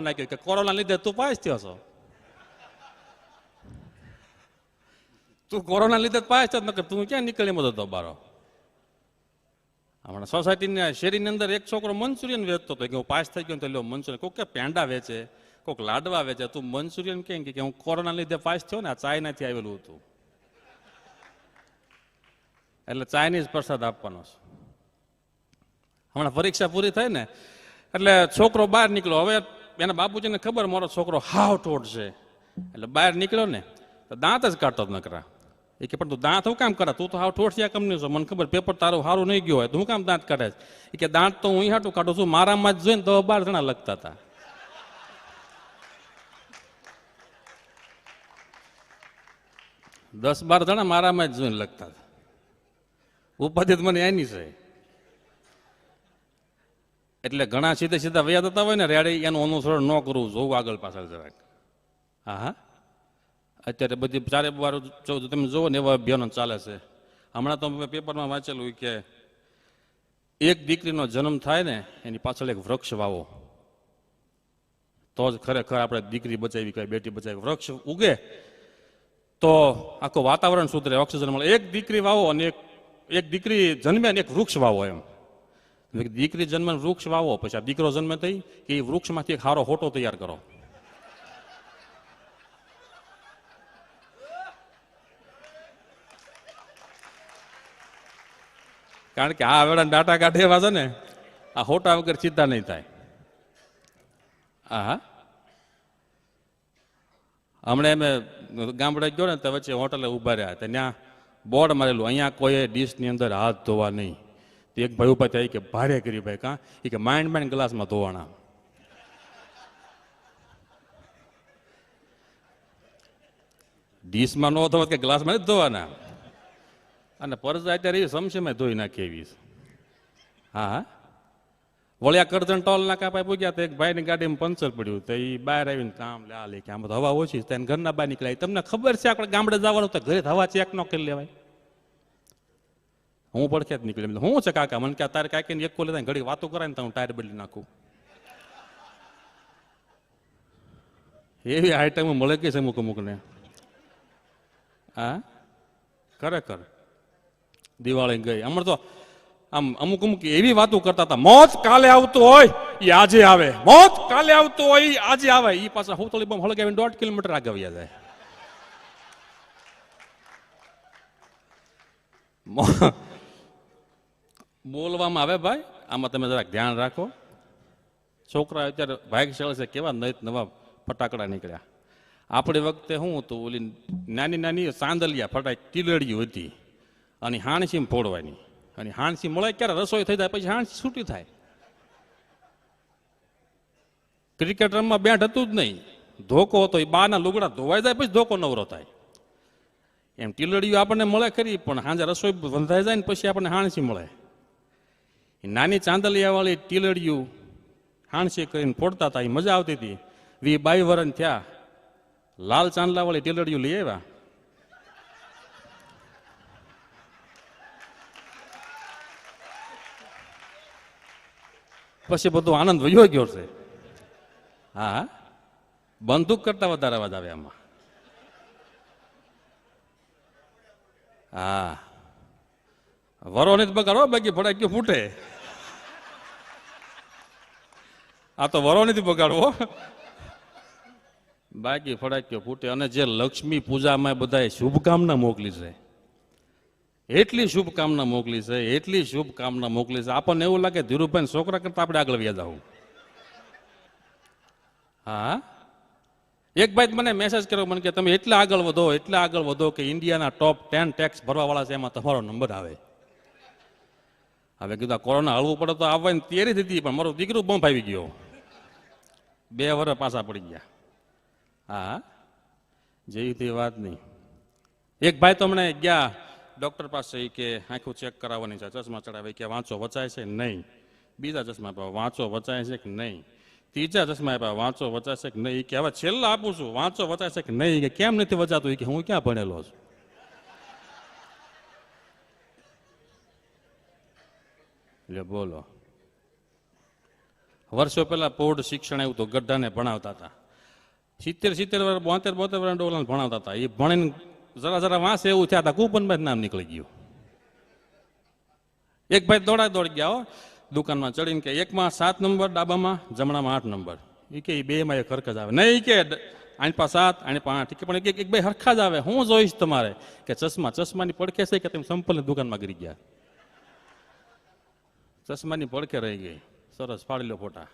નાખ્યો કે કોરોના લીધે તું પાસ થયો છો તું કોરોના લીધે પાસ થયો નકર તું ક્યાં નીકળી એમ હતો બારો હમણાં સોસાયટીના શેરીની અંદર એક છોકરો મંચુરિયન વેચતો હતો કે હું પાસ થઈ ગયો તો લ્યો મંચુરિયન કોક કે પેંડા વેચે કોક લાડવા વેચે તું મંચુરિયન કેમ કે હું કોરોના લીધે પાસ થયો ને આ ચાઇનાથી આવેલું હતું એટલે ચાઇનીઝ પ્રસાદ આપવાનો છે હમણાં પરીક્ષા પૂરી થઈ ને એટલે છોકરો બહાર નીકળ્યો હવે એના બાપુજીને ખબર, મારો છોકરો હાવ ટોટ છે એટલે બહાર નીકળ્યો ને, તો દાંત જ કાઢતો જ નકરા. એ કે, પણ તું દાંત હું કામ કરે તું તો હાવ ઠોઠ છે કંપની છો. મને ખબર, પેપર તારું સારું નહીં ગયો હોય, તો હું કામ દાંત કાઢે એ કે, દાંત તો હું હાટું કાઢું છું, મારામાં જ જોઈને દસ બાર જણા લગતા હતા. દસ બાર જણા મારામાં જ જોઈને લગતા હતા. ઉપાધિ તો મને એની છે. એટલે ઘણા સીધે સીધા વયા થતા હોય ને, રેડે એનું અનુસરણ ન કરવું જોવું આગળ પાછળ જરાક. હા હા અત્યારે બધી ચારે જો તમે જુઓ ને એવા અભિયાનો ચાલે છે. હમણાં તો મેં પેપરમાં વાંચેલું કે એક દીકરીનો જન્મ થાય ને, એની પાછળ એક વૃક્ષ વાવો. તો જ ખરેખર આપણે દીકરી બચાવી કઈ બેટી બચાવી. વૃક્ષ ઉગે તો આખું વાતાવરણ સુધરે, ઓક્સિજન મળે. એક દીકરી વાવો અને એક એક દીકરી જન્મે અને એક વૃક્ષ વાવો એમ. દીકરી જન્મે વૃક્ષ વાવો, પછી આ દીકરો જન્મે થઈ કે એ વૃક્ષમાંથી એક સારો હોટો તૈયાર કરો. કારણ કે આ વેળા ડાટા કાઢે એવા છે ને, આ હોટા વગર ચિંતા નહીં થાય. હા હમણાં અમે ગામડે ગયો ને તો વચ્ચે હોટલે ઊભા રહ્યા ત્યાં બોર્ડ મારેલું, અહીંયા કોઈ ડીશની અંદર હાથ ધોવા નહીં. એક ભાઈ ઊભા થાય કે ભારે કરી ભાઈ કાં? એ કે માઇન્ડ માઇન્ડ ગ્લાસમાં ધોવાના ડીશમાં ન ધોવા કે ગ્લાસમાં જ ધોવાના? અને પરજા અત્યારે એવી સમસમે ધોઈ નાખી એવી હા વળ્યા કરજણ ટોલ ના કાપાઈ પૂગ્યા તો એક ભાઈની ગાડીમાં પંચર પડ્યું. તો એ બહાર આવીને કામ લે, આ લે, કે આમાં તો હવા ઓછી તેને ઘરના બહાર નીકળ્યા. તમને ખબર છે, આપણે ગામડે જવાનું તો ઘરે હવા ચેક ન કરી લેવાય. હું પડખે જ નીકળી એમ હું છે કાકા? મને કે, તારે કાકીને એક કોલે ઘડી વાતો કરાય ને હું ટાયર બદલી નાખું. એવી આઈટમ મળે કે છે અમુક અમુકને? હા? ખરેખર. દિવાળી ગઈ. હમણાં તો આમ અમુક અમુક એવી વાતો કરતા હતા, મોત કાલે આવતું હોય એ આજે આવે. મોત કાલે આવતું હોય આજે આવે. એ પાછા હું થોડી બમ હળગાવીને દોઢ કિલોમીટર આગળ જાય. બોલવામાં આવે ભાઈ? આમાં તમે જરાક ધ્યાન રાખો. છોકરા અત્યારે ભાગશાળ છે, કેવા નત નવા ફટાકડા નીકળ્યા. આપણી વખતે શું હતું, ઓલી નાની નાની સાંદલિયા ફટાક ટીલડીઓ હતી. અને હાણસી ફોડવાની. અને હાણસી મળે ક્યારે? રસોઈ થઈ જાય, પછી હાણસી છૂટી થાય. ક્રિકેટ રમવા બેટ હતું જ નહીં. ધોકો હતો, એ બાના લુગડા ધોવાઈ જાય, પછી ધોકો નવરો થાય. એમ ટીલડીઓ આપણને મળે ખરી, પણ હાંજે રસોઈ બંધાઈ જાય ને પછી આપણને હાણસી મળે. નાની ચાંદલિયાવાળી ટીલડિયું હાણસી કરીને ફોડતા હતા એ મજા આવતી હતી. વી બાઈ વરણ થયા. લાલ ચાંદલાવાળી ટીલડિયું લઈ આવ્યા. પછી બધો આનંદ વયો ગયો છે. હા. બંદૂક કરતા વધારે અવાજ આવે આમાં. હા. વરો જ બગાડો, બાકી ફટાક્યો ફૂટે. આ તો વરો નથી બગાડવો. બાકી ફડાક્યો ફૂટે અને જે લક્ષ્મી પૂજામાં બધાએ શુભકામના મોકલી છે, એટલી શુભકામના મોકલી છે, એટલી શુભકામના મોકલી છે. આપણને એવું લાગે ધીરુભાઈ છોકરા કરતા આપણે આગળ વ્યા જાવ હા? એક ભાઈ મને મેસેજ કર્યો, મને કે, તમે એટલા આગળ વધો, એટલા આગળ વધો કે ઇન્ડિયાના ટોપ ટેન ટેક્સ ભરવાવાળા છે, એમાં તમારો નંબર આવે. હવે કીધું કોરોના હળવું પડે તો આવવાની તૈયારી થતી પણ મારો દીકરો બંપ આવી ગયો. બે વર્ષ પાછા પડી ગયા. હા, જેવી તે વાત નહીં. એક ભાઈ તો હમણાં ગયા ડૉક્ટર પાસે કે આંખું ચેક કરાવવાની છે ચશ્મા ચડાવે કે વાંચો વચાય છે નહીં? બીજા ચશ્મા આપ્યા, વાંચો વચાય છે કે નહીં? ત્રીજા ચશ્મા આપ્યા, વાંચો વચાય છે કે નહીં? કે હવે છેલ્લા આપું છું, વાંચો વચાય છે કે નહીં? કે કેમ નથી વચાતું? કે હું ક્યાં ભણેલો છું? એટલે બોલો. વર્ષો પહેલાં પૌઢ શિક્ષણ આવ્યું તો ગઢાને ભણાવતા હતા. સિત્તેર સિત્તેર વર્ષ, બોતેર બોતેર વર્ષ ડોલાને ભણાવતા હતા. એ ભણીને જરા જરા વાંસે એવું થયા હતા કુપનભાઈ નામ નીકળી ગયું. એક ભાઈ દોડા દોડી ગયા હો, દુકાનમાં ચડીને કે એકમાં સાત નંબર, ડાબામાં જમણામાં આઠ નંબર. એ કે બે માં એક હરખ જ આવે. નહીં કે આઠ પા સાત આઠ. પા આઠ પણ એક એક ભાઈ હરખા જ આવે. હું જોઈશ તમારે કે ચશ્મા, ચશ્માની પડખે છે કે તમે સંપલની દુકાનમાં ગરી ગયા? ચશ્માની પડકે રહી ગઈ. સરસ, ફાડી લો ફોટા.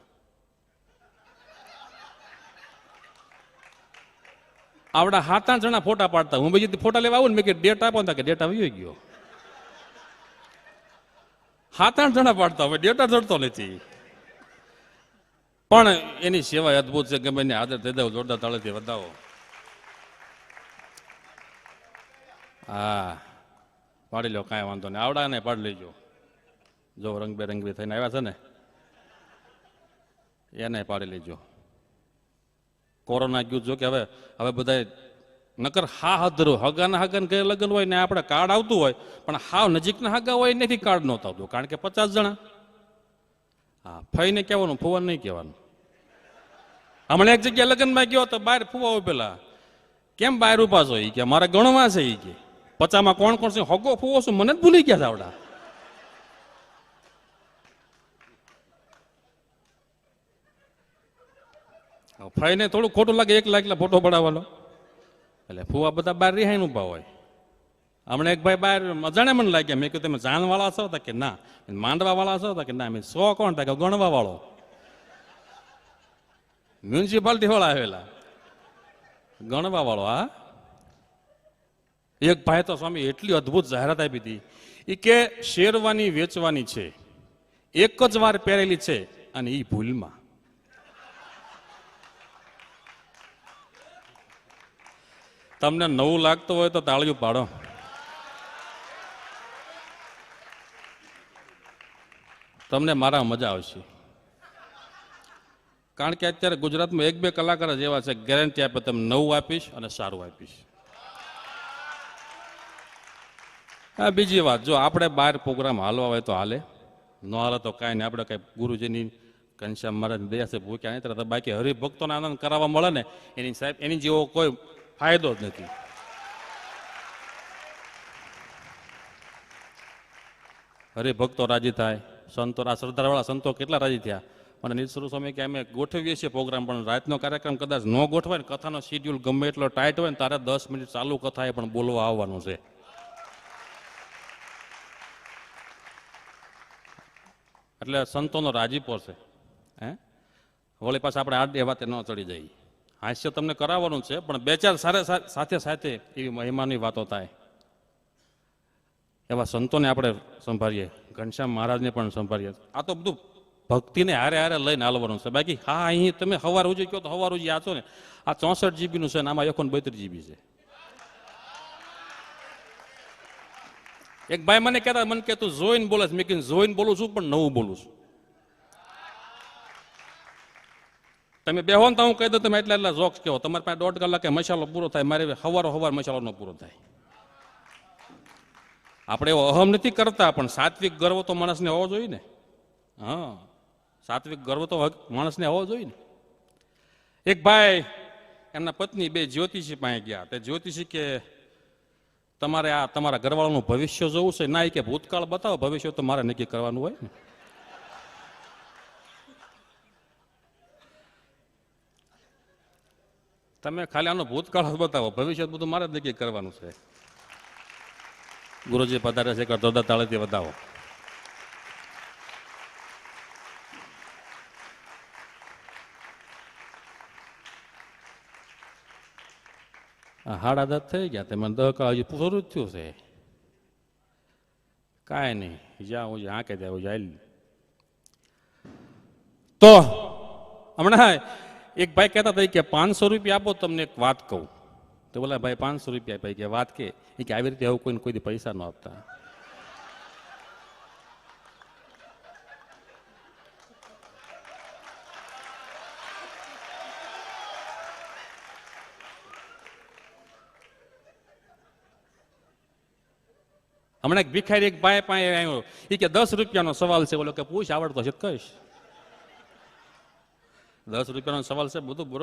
આવડા આઠ જણા ફોટા પાડતા. હું બીજી ફોટા લેવા આવું ને મેં કે ડેટ આપો. ને કે ડેટ આવી ગયો. સાત આઠ જણા પાડતા હવે ડેટા જડતો નથી. પણ એની સેવા અદભુત છે ગમે એને આદર થઈ દઉં જોરદાર તાળેથી વધાવો. હા. પાડી લો, કાંઈ વાંધો નહીં. આવડા ને પાડી લેજો. જો રંગબેરંગી થઈને આવ્યા છે ને, એને પાડી લેજો. કોરોના ગયું જો કે હવે હવે બધા નકર હા હદરું હગાના હગાને ઘરે લગ્ન હોય ને આપણે કાર્ડ આવતું હોય, પણ હાવ નજીકના હગા હોય નથી કાર્ડ નહોતું આવતું કારણ કે પચાસ જણા. હા, ફઈને કહેવાનું ફુવાને નહીં કહેવાનું. હમણાં એક જગ્યાએ લગ્નમાં ગયો તો બહાર ફુવાઓ પેલા. કેમ બહાર ઊભા છો? એ કે, મારે ગણવા છે એ કે. પચામાં કોણ કોણ છે? હગો ફુવો છું? મને જ ભૂલી ગયા આવડા. ફઈને થોડું ખોટું લાગે, એક લાખ ફોટો પડાવવાનો. એટલે ફૂવા બધા બહાર રિહાઈને ઊભા હોય. હમણાં એક ભાઈ બહાર, અજાણે મને લાગ્યા, મેં કીધું, તમે જાણવાળા છો? તા કે, ના. માંડવા વાળા છો? તા કે, ના. મેં સો કોણ? તા કે ગણવા વાળો મ્યુનિસિપાલિટી વાળા આવેલા. ગણવા વાળો હા? એક ભાઈ તો સ્વામી એટલી અદ્ભુત જાહેરાત આપી હતી. એ કે, શેરવાની વેચવાની છે. એક જ વાર પહેરેલી છે અને એ ભૂલમાં. તમને નવું લાગતું હોય તો તાળીઓ પાડો. તમને મારા મજા આવશે. કારણ કે અત્યારે ગુજરાતમાં એક બે કલાકાર જ એવા છે ગેરંટી આપે તમે નવું આપીશ અને સારું આપીશ. હા, બીજી વાત, જો આપણે બહાર પ્રોગ્રામ હાલવા હોય તો હાલે. ન હાલે તો કાંઈ નહીં. આપણે કાંઈ ગુરુજીની ઘનશ્યામ મહારાજ દયા છે ભૂખ્યા નહીં બાકી હરિભક્તોને આનંદ કરાવવા મળે ને. એની સાહેબ, એની જેવો કોઈ ફાયદો જ નથી. હરિભક્તો રાજી થાય. સંતો, આ શ્રદ્ધાવાળા સંતો કેટલા રાજી થયા? અને નિસરુ સ્વામી કે અમે ગોઠવીએ છીએ પ્રોગ્રામ, પણ રાતનો કાર્યક્રમ કદાચ ન ગોઠવાય ને, કથાનો શેડ્યુલ ગમે એટલો ટાઈટ હોય ને, તારે દસ મિનિટ ચાલુ કથા એ પણ બોલવા આવવાનું છે. એટલે સંતોનો રાજીપો છે. હે? વળી પાછા આપણે આ એ વાતે ન ચડી જઈએ. હાસ્ય તમને કરાવવાનું છે, પણ બે ચાર સાથે સાથે એવી મહિમાની વાતો થાય. એવા સંતોને આપણે સંભાળીએ, ઘનશ્યામ મહારાજને પણ સંભાળીએ. આ તો બધું ભક્તિને હારે હારે લઈને હાલવાનું છે. બાકી હા, અહીં તમે હવાર ઉજી કહો તો હવાર ઉજી આ છો ને, આ ચોસઠ જીબીનું છે ને, આમાં એકોન બત્રીસ જીબી છે. એક ભાઈ મને કહેતા, મને કે તું જોઈને બોલે છે. મેં કીધું, જોઈને બોલું છું, પણ નવું બોલું છું. તમે બેહો ને તો હું કહી દઉં, તમે એટલા એટલા જોક્સ કહો. તમારી પાસે દોઢ કલાકે મસાલો પૂરો થાય, મારે હવારો હવાર મસાલો ન પૂરો થાય. આપણે એવો અહમ નથી કરતા, પણ સાત્વિક ગર્વ તો માણસને હોવો જોઈએ ને. હા, સાત્વિક ગર્વ તો માણસને હોવો જોઈએ ને. એક ભાઈ, એમના પત્ની બે જ્યોતિષી પાસે ગયા. તે જ્યોતિષી કે, તમારે આ તમારા ઘરવાળાનું ભવિષ્ય જોવું છે? ના, એ કે ભૂતકાળ બતાવો, ભવિષ્ય તો મારે નક્કી કરવાનું હોય ને. તમે ખાલી આનો ભૂતકાળ બતાવો. ભવિષ્ય બધું મારે જ નક્કી કરવાનું છે. ગુરુજી પધારે છે કે તાળેથી બતાવો હાડ દસ થઈ ગયા તે. મને દહ કાળ હજી શરૂ થયું છે. કાંઈ નહીં. જ્યાં હું જ્યાં ત્યાં હું જાય તો, હમણાં એક ભાઈ કહેતા હતા કે પાંચસો રૂપિયા આપો, તમને એક વાત કહું. તો બોલા, ભાઈ, પાંચસો રૂપિયા ભાઈ કે વાત કે, એ કે આવી રીતે આવું કોઈને કોઈ પૈસા ન આપતા. હમણાં એક ભિખારી એક ભાઈ પાસે આવ્યો. એ કે, દસ રૂપિયાનો સવાલ છે. બોલો, કે પૂછ, આવડતો છે કહીશ. દસ રૂપિયાનો સવાલ છે બધું